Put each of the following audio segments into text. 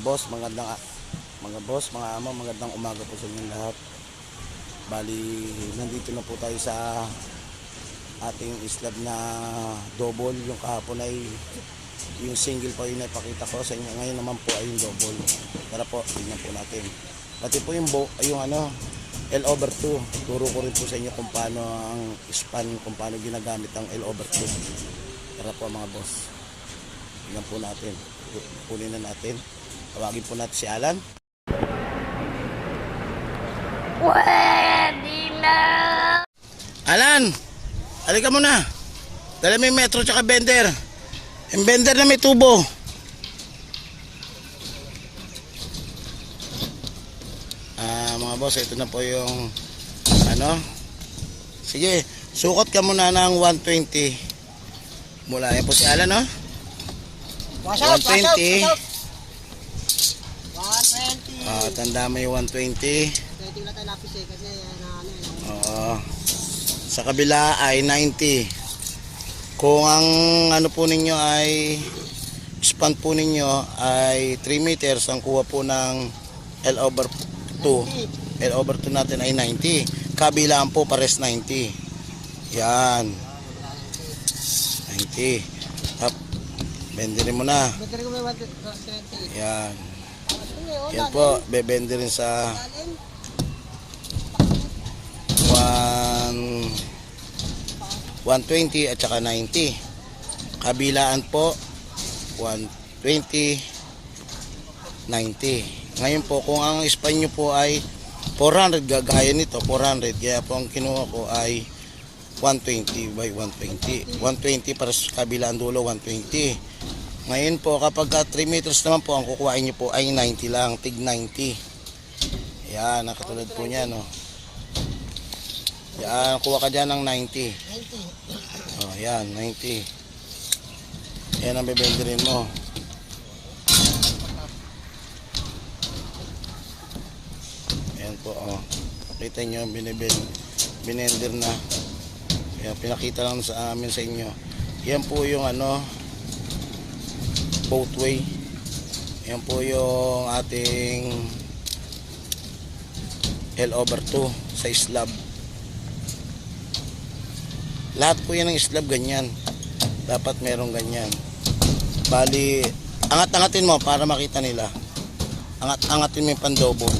Boss, magandang mga boss, mga amo, magandang umaga po sa inyo lahat. Bali, nandito na po tayo sa ating islab na double. Yung kahapon ay yung single po yung napakita ko sa inyo. Ngayon naman po ay yung double. Tara po, tignan po natin. Pati po yung, bo, yung ano, L over 2. Turo ko rin po sa inyo kung paano ang span, kung paano ginagamit ang L over 2. Tara po mga boss. Tingnan po natin. Kunin na natin. Tawagin po natin si Alan. Pwede na! Alan! Halika muna. Dala mo yung metro tsaka bender. Yung bender na may tubo. Ah, mga boss, ito na po yung ano. Sige, sukot ka muna ng 120. Mula yan po si Alan, no? Wash out, wash out, 120. wash out. 120. Ah, tanda yung 120. Pwede na tayo lapis eh, kasi na ano eh. Oo. Sa kabila ay 90. Kung ang ano po ninyo ay span po ninyo ay 3 meters, ang kuha po ng L over 2. L over 2 natin ay 90. Kabilaan po pares 90. Yan. 90. Up. Bendirin mo na. Rin ko may 120. Yan. Yan po. Bebende rin sa Dalim. 1 120 at saka 90 kabilaan po 120 90 ngayon po kung ang span nyo po ay 400 gagaya nito 400 kaya po ang kinuha ko ay 120 by 120 120 para sa kabilaan dulo 120 ngayon po kapag ka 3 meters naman po ang kukuhain nyo po ay 90 lang tig 90 yan nakatulad po niya no yan, kuha ka dyan ng 90. 90. Oh, yan, 90. Yan ang bebenderin mo. Yan po, oh. Kita nyo, binibin, binender na. Yan, pinakita lang sa amin sa inyo. Yan po yung ano, both way. Yan po yung ating L over 2 sa slab. Lahat po yan ng slab ganyan. Dapat merong ganyan. Bali, angat-angatin mo para makita nila. Angat-angatin mo yung pandobo.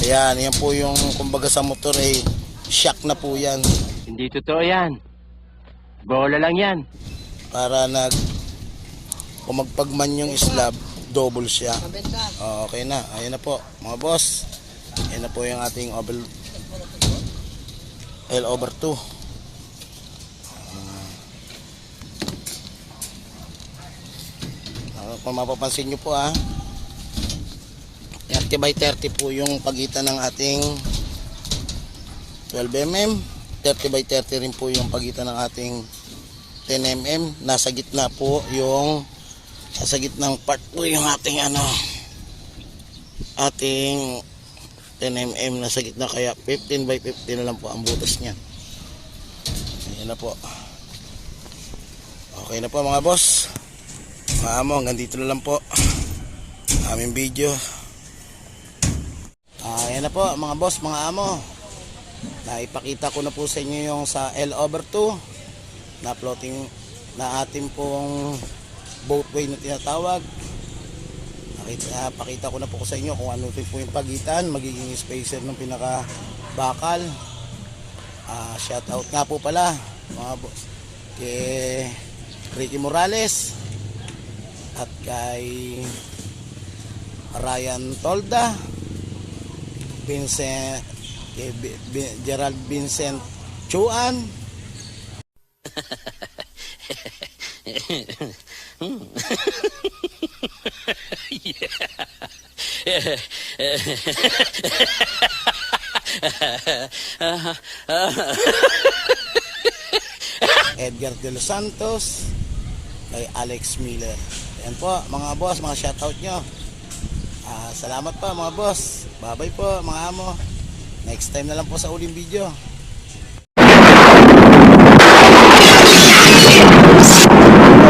Ayan, yan po yung kumbaga sa motor ay shock na po yan. Hindi totoo yan. Bola lang yan. Para nag kung magpagman yung slab, double siya. Oh, okay na. Ayan na po, mga boss. Ayan na po yung ating over L over 2. Ah, kung mapapansin nyo po ah 30 by 30 po yung pagitan ng ating 12mm 30 by 30 rin po yung pagitan ng ating 10mm nasa gitna po yung nasa gitnang part po yung ating ano ating 10mm nasa gitna kaya 15 by 15 na lang po ang butas niya. Ayan na po. Okay na po mga boss. Mga amo hanggang dito na lang po. Aming video. Ayan na po mga boss mga amo. Naipakita ko na po sa inyo yung sa L over 2 na floating na ating pong boatway na tinatawag. Nakita, pakita ko na po sa inyo kung ano po yung pagitan, magiging spacer ng pinaka bakal. Ah, shout out nga po pala mga bo- kay Ricky Morales at kay Ryan Tolda, Vincent kay B- B- Gerald Vincent Chuan, Edgar De Los Santos, kay Alex Miller. Ayan po, mga boss, mga shoutout nyo. Ah, salamat po mga boss. Bye-bye po mga amo. Next time na lang po sa uling video.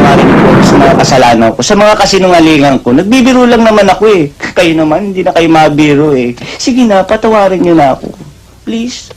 Maraming po sa mga kasalanan ko sa mga kasinungalingan ko. Nagbibiro lang naman ako eh. Kayo naman, hindi na kayo mabiro eh. Sige na, patawarin niyo na ako. Please.